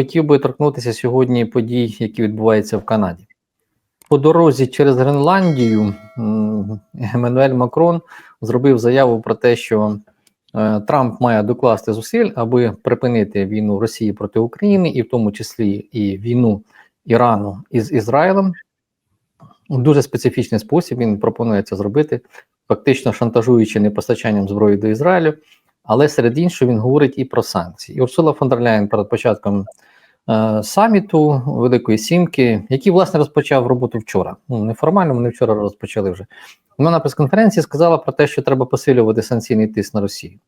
хотів би торкнутися сьогодні подій, які відбуваються в Канаді. По дорозі через Гренландію Еммануель Макрон зробив заяву про те, що е, Трамп має докласти зусиль, аби припинити війну Росії проти України, і в тому числі і війну Ірану із Ізраїлем. У дуже специфічний спосіб він пропонує це зробити, фактично шантажуючи непостачанням зброї до Ізраїлю. Але серед іншого він говорить і про санкції. Урсула фон дер Ляєн перед початком саміту Великої Сімки, який власне розпочав роботу вчора. Ну неформально, вони вчора розпочали вже. Вона на прес-конференції сказала про те, що треба посилювати санкційний тиск на Росію.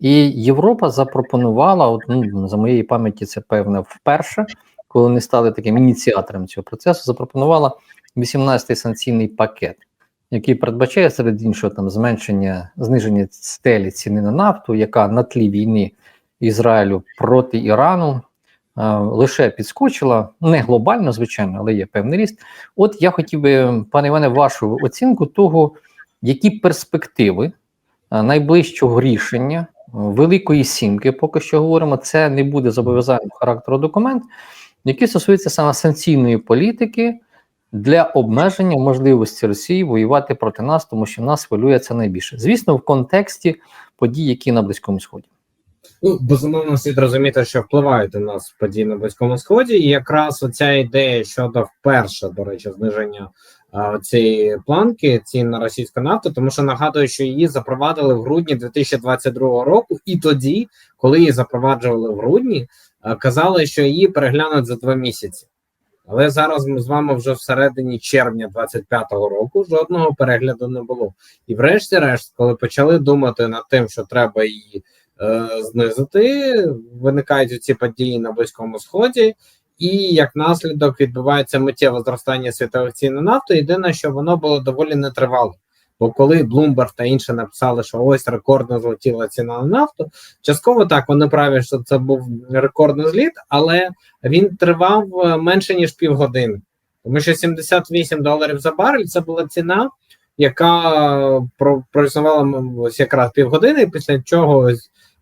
І Європа запропонувала, от, ну, за моєї пам'яті, це певно вперше, коли вони стали таким ініціатором цього процесу, запропонувала 18-й санкційний пакет, який передбачає серед іншого там зменшення зниження стелі ціни на нафту, яка на тлі війни Ізраїлю проти Ірану е, лише підскочила, не глобально, звичайно, але є певний ріст. От я хотів би, пане Іване, вашу оцінку того, які перспективи найближчого рішення. Великої сімки, поки що говоримо, це не буде зобов'язального характеру документ, який стосується саме санкційної політики для обмеження можливості Росії воювати проти нас, тому що нас хвилює це найбільше. Звісно, в контексті подій, які на Близькому Сході. Ну, безумовно, слід розуміти, що впливають у нас події на Близькому Сході, і якраз оця ідея щодо вперше, до речі, зниження а, цієї планки цін на російську нафту, тому що нагадую, що її запровадили в грудні 2022 року, і тоді, коли її запроваджували в грудні, а, казали, що її переглянуть за два місяці. Але зараз ми з вами вже всередині червня 25-го року жодного перегляду не було. І, врешті-решт, коли почали думати над тим, що треба її знизити, виникають ці події на Близькому Сході, і як наслідок відбувається миттєве зростання світових цін на нафту. Єдине, що воно було доволі нетривало. Бо коли Bloomberg та інші написали, що ось рекордно злетіла ціна на нафту, частково так вони праві, що це був рекордний зліт, але він тривав е, менше ніж півгодини, тому що 78 доларів за барель це була ціна, яка про проіснувала якраз півгодини, після чого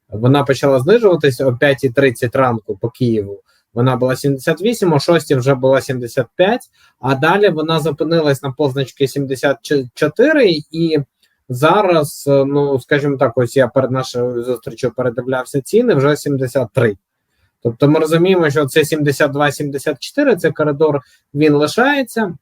вона почала знижуватися о 5.30 ранку по Києву. Вона була 78, о 6 вже була 75, а далі вона зупинилась на позначці 74, і зараз, ну скажімо так, ось я перед нашою зустрічю передивлявся ціни вже 73. Тобто ми розуміємо, що це 72-74, це коридор він лишається.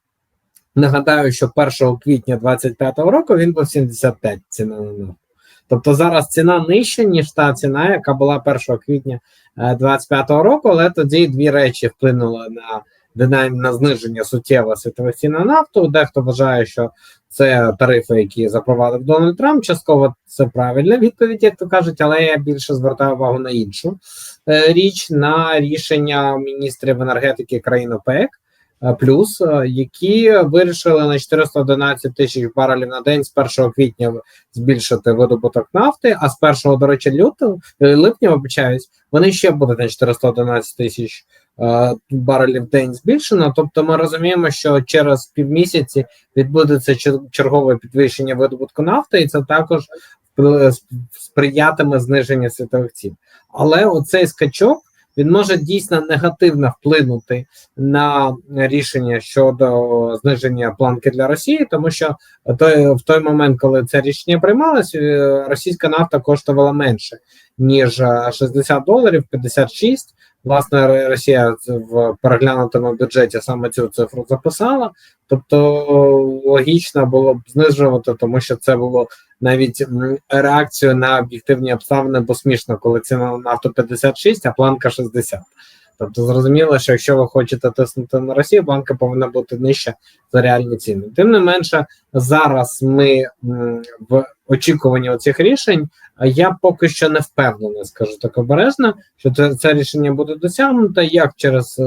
Нагадаю, що 1 квітня 25 року він був 75 ціна на нафту. Тобто зараз ціна нижча, ніж та ціна, яка була 1 квітня 2025 року, але тоді дві речі вплинули на динаміку на зниження суттєво світових цін на нафту. Дехто вважає, що це тарифи, які запровадив Дональд Трамп. Частково це правильна відповідь, як то кажуть, але я більше звертаю увагу на іншу е, річ на рішення міністрів енергетики країн ОПЕК. Плюс, які вирішили на 411 тисяч барелів на день з 1 квітня збільшити видобуток нафти, а з 1, до речі, лютого липня обіцяють, вони ще будуть на 411 тисяч барелів в день збільшено. Тобто, ми розуміємо, що через півмісяці відбудеться чергове підвищення видобутку нафти, і це також сприятиме зниження світових цін. Але оцей скачок він може дійсно негативно вплинути на рішення щодо зниження планки для Росії, тому що той в той момент, коли це рішення приймалось, е, російська нафта коштувала менше ніж 60 доларів, 56. Власне, Росія в переглянутому бюджеті саме цю цифру записала, тобто логічно було б знижувати, тому що це було навіть реакцію на об'єктивні обставини, бо смішно, коли ціна на нафту 56, а планка 60. Тобто, зрозуміло, що якщо ви хочете тиснути на Росію, банка повинна бути нижча за реальні ціни. Тим не менше, зараз ми в очікуванні цих рішень. Я поки що не впевнений, скажу так обережно, що це, це рішення буде досягнуто як через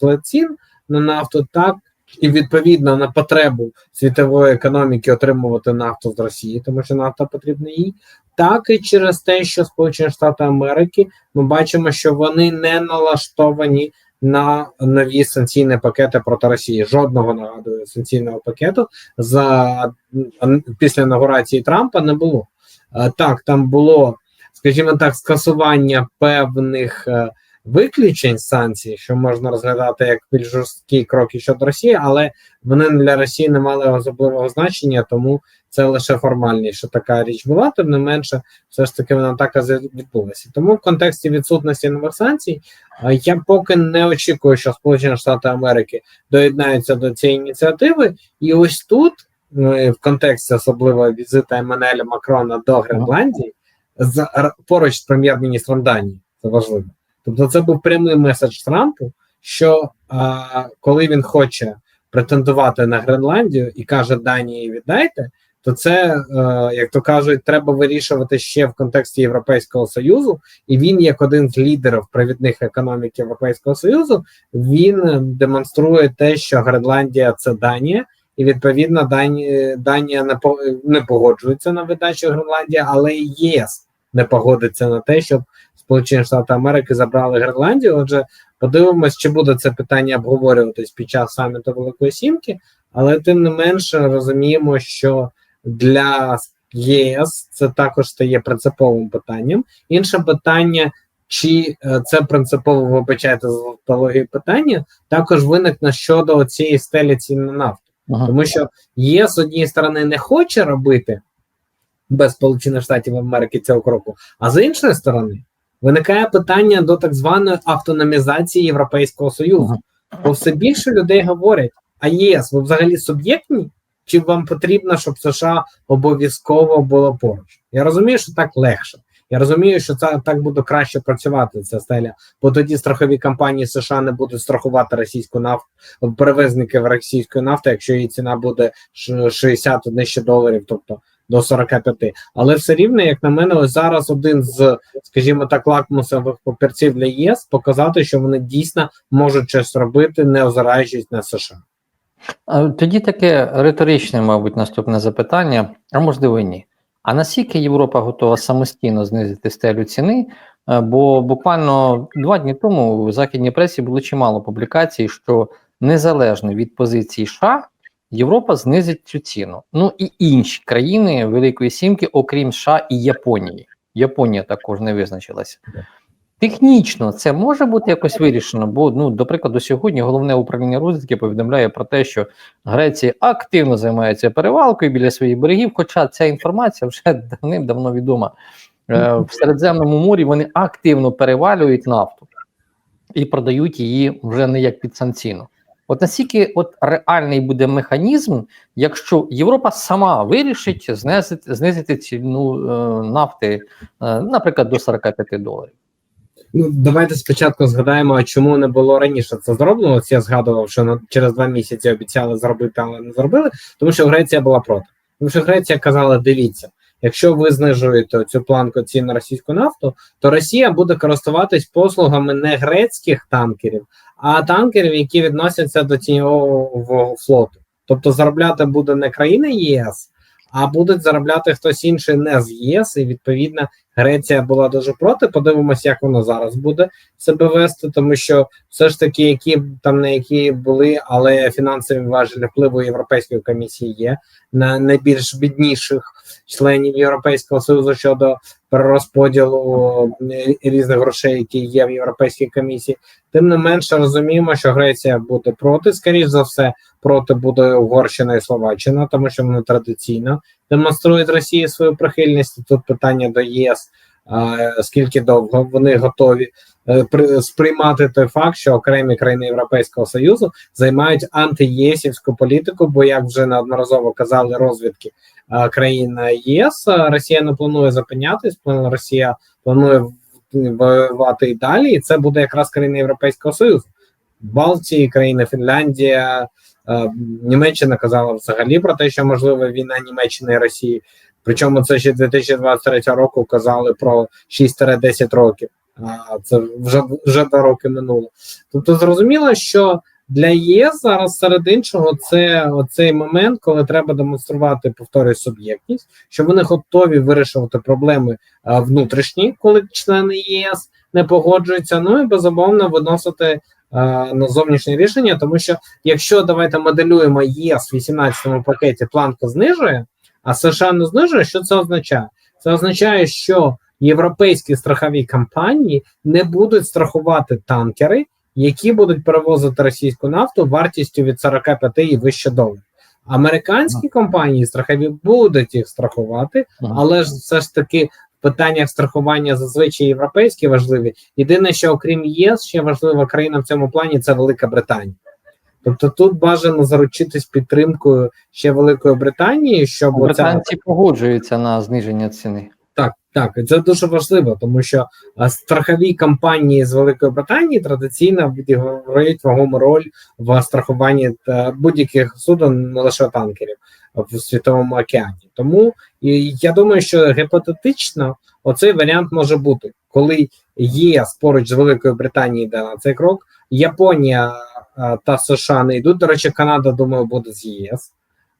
злет цін на нафту, так і відповідно на потребу світової економіки отримувати нафту з Росії, тому що нафта потрібна їй, так і через те, що Сполучені Штати Америки ми бачимо, що вони не налаштовані на нові санкційні пакети проти Росії. Жодного нагадую санкційного пакету за після інаугурації Трампа не було. Так, там було, скажімо так, скасування певних виключень санкцій, що можна розглядати як більш жорсткі кроки щодо Росії, але вони для Росії не мали особливого значення, тому це лише формальніше така річ була. Тим не менше, все ж таки вона так і відбулася. Тому в контексті відсутності нових санкцій е, я поки не очікую, що Сполучені Штати Америки доєднаються до цієї ініціативи, і ось тут, е, в контексті особливо візита Еммануеля Макрона до Гренландії, з поруч з прем'єр-міністром Данії, це важливо. Тобто, це був прямий меседж Трампу, що а, коли він хоче претендувати на Гренландію і каже Данії віддайте, то це, е, як то кажуть, треба вирішувати ще в контексті Європейського союзу, і він, як один з лідерів провідних економік Європейського союзу, він демонструє те, що Гренландія це Данія, і відповідно Дані, Данія не по- не погоджується на видачу Гренландії, але і ЄС не погодиться на те, щоб Сполучені Штати Америки забрали Гренландію. Отже, подивимось, чи буде це питання обговорюватись під час саміту Великої Сімки, але тим не менше розуміємо, що для ЄС це також стає принциповим питанням. Інше питання. Чи е, це принципово вибачайте за тавтологію питання, також виникне щодо цієї стелі цін на нафту. Ага. Тому що ЄС з однієї сторони не хоче робити без Сполучених Штатів Америки цього кроку, а з іншої сторони виникає питання до так званої автономізації Європейського Союзу. Бо все більше людей говорять: а ЄС, ви взагалі суб'єктні? Чи вам потрібно, щоб США обов'язково було поруч? Я розумію, що так легше. Я розумію, що це так буде краще працювати ця стеля, бо тоді страхові компанії США не будуть страхувати російську нафту, перевізників російської нафти, якщо її ціна буде ш- 60 нижче доларів, тобто до 45. Але все рівно, як на мене, ось зараз один з, скажімо так, лакмусових папірців для ЄС показати, що вони дійсно можуть щось робити, не озираючись на США. Тоді таке риторичне, мабуть, наступне запитання, а можливо і ні. А наскільки Європа готова самостійно знизити стелю ціни? Е, Бо буквально два дні тому в західній пресі було чимало публікацій, що незалежно від позиції США, Європа знизить цю ціну. Ну і інші країни Великої Сімки, окрім США і Японії. Японія також не визначилася. Технічно це може бути якось вирішено, бо ну, до прикладу, сьогодні головне управління розвідки повідомляє про те, що Греція активно займається перевалкою біля своїх берегів, хоча ця інформація вже давним-давно відома. Е, в Середземному морі вони активно перевалюють нафту і продають її вже не як підсанкційно. От наскільки от реальний буде механізм, якщо Європа сама вирішить знизити, знизити ціну е, нафти, е, наприклад, до 45 доларів. Ну, давайте спочатку згадаємо, чому не було раніше це зроблено. Ось я згадував, що на через два місяці обіцяли зробити, але не зробили, тому що Греція була проти. Тому що Греція казала: дивіться, якщо ви знижуєте цю планку цін на російську нафту, то Росія буде користуватись послугами не грецьких танкерів, а танкерів, які відносяться до тіньового флоту. Тобто заробляти буде не країна ЄС, а будуть заробляти хтось інший не з ЄС, і відповідно Греція була дуже проти. Подивимося, як вона зараз буде себе вести, тому що все ж таки, які там не які були, але фінансові важелі впливу Європейської комісії є на найбільш бідніших членів Європейського союзу щодо перерозподілу різних грошей, які є в Європейській комісії. Тим не менше розуміємо, що Греція буде проти, скоріш за все, проти буде Угорщина і Словаччина, тому що вони традиційно демонструють Росії свою прихильність. Тут питання до ЄС. Скільки довго вони готові е, сприймати той факт, що окремі країни Європейського союзу займають антиєсівську політику, бо як вже неодноразово казали розвідки країн ЄС, Росія не планує зупинятись, Росія планує воювати і далі, і це буде якраз країни Європейського союзу. Балтії, країни Фінляндія, Німеччина казала взагалі про те, що можливо війна Німеччини і Росії. Причому це ще 2023 року казали про 6-10 років. А це вже вже два роки минуло. Тобто, зрозуміло, що для ЄС зараз серед іншого це оцей момент, коли треба демонструвати повторюю суб'єктність, що вони готові вирішувати проблеми а, внутрішні, коли члени ЄС не погоджуються. Ну і безумовно виносити на зовнішнє рішення, тому що якщо давайте моделюємо ЄС в 18-му пакеті планку знижує, а США не знижує, що це означає? Це означає, що європейські страхові компанії не будуть страхувати танкери, які будуть перевозити російську нафту вартістю від 45 і вище доларів. Американські компанії страхові будуть їх страхувати, але ж все ж таки питаннях страхування зазвичай європейські важливі. Єдине, що окрім ЄС, ще важлива країна в цьому плані це Велика Британія. Тобто тут бажано заручитись підтримкою ще Великої Британії, щоб оця Британці погоджуються на зниження ціни. так, так, це дуже важливо, тому що страхові компанії з Великої Британії традиційно відіграють вагому роль в страхуванні будь-яких суден, не лише танкерів в світовому океані. Тому і я думаю, що гіпотетично оцей варіант може бути, коли ЄС поруч з Великою Британією йде на цей крок, Японія а, та США не йдуть. До речі, Канада, думаю, буде з ЄС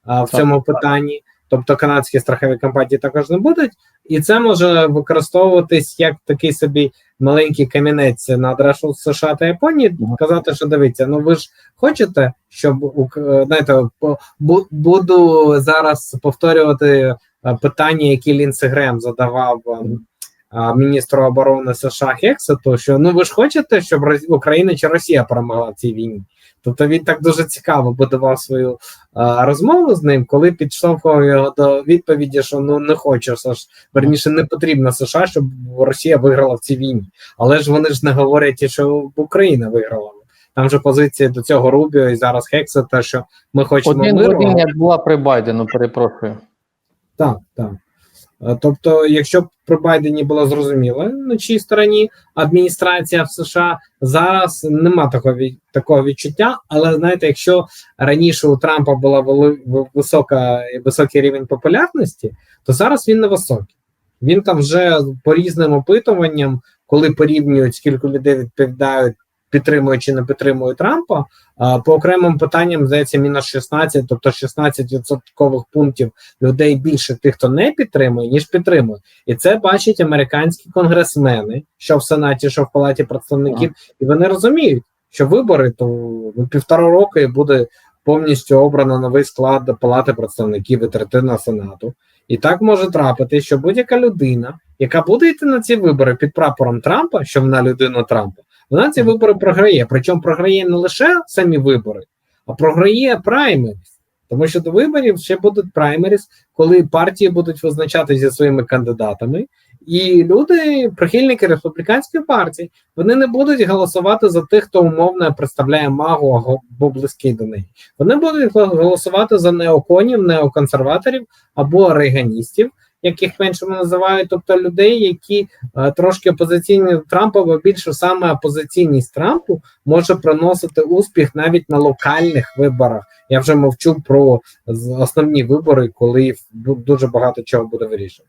а, в Так, цьому питанні. Тобто канадські страхові компанії також не будуть, і це може використовуватись як такий собі маленький камінець на адресу США та Японії. Казати, що дивіться, ну ви ж хочете, щоб знаєте, буду зараз повторювати е, питання, які Лінси Грем задавав міністру оборони США Хексету, що ну ви ж хочете, щоб Україна чи Росія перемогла в цій війні? Тобто він так дуже цікаво будував свою а, розмову з ним, коли підштовхував його до відповіді, що ну не хоче все верніше не потрібно США, щоб Росія виграла в цій війні. Але ж вони ж не говорять, що Україна виграла. Там же позиція до цього Рубіо і зараз Хексета, що ми хочемо Один миру. один, як була при Байдену, перепрошую. Так, так. Тобто, якщо б при Байдені було зрозуміло, на чій стороні адміністрація в США зараз нема такого такого відчуття. Але знаєте, якщо раніше у Трампа була висока високий рівень популярності, то зараз він не високий. Він там вже по різним опитуванням, коли порівнюють, скільки людей відповідають, підтримують чи не підтримують Трампа, а, по окремим питанням здається мінус 16, тобто 16 відсоткових пунктів людей більше тих, хто не підтримує, ніж підтримує. І це бачать американські конгресмени, що в Сенаті, що в Палаті представників, і вони розуміють, що вибори то ну, півтора року і буде повністю обрано новий склад Палати представників і третина Сенату. І так може трапити, що будь-яка людина, яка буде йти на ці вибори під прапором Трампа, що вона людина Трампа, вона ці вибори програє. Причому програє не лише самі вибори, а програє праймеріс. Тому що до виборів ще будуть праймеріс, коли партії будуть визначатися зі своїми кандидатами, і люди, прихильники республіканської партії, вони не будуть голосувати за тих, хто умовно представляє магу або близький до неї. Вони будуть голосувати за неоконів, неоконсерваторів або рейганістів, яких меншими називають, тобто людей, які е, трошки опозиційні до Трампа, бо більше саме опозиційність Трампу може приносити успіх навіть на локальних виборах. Я вже мовчу про основні вибори, коли дуже багато чого буде вирішено.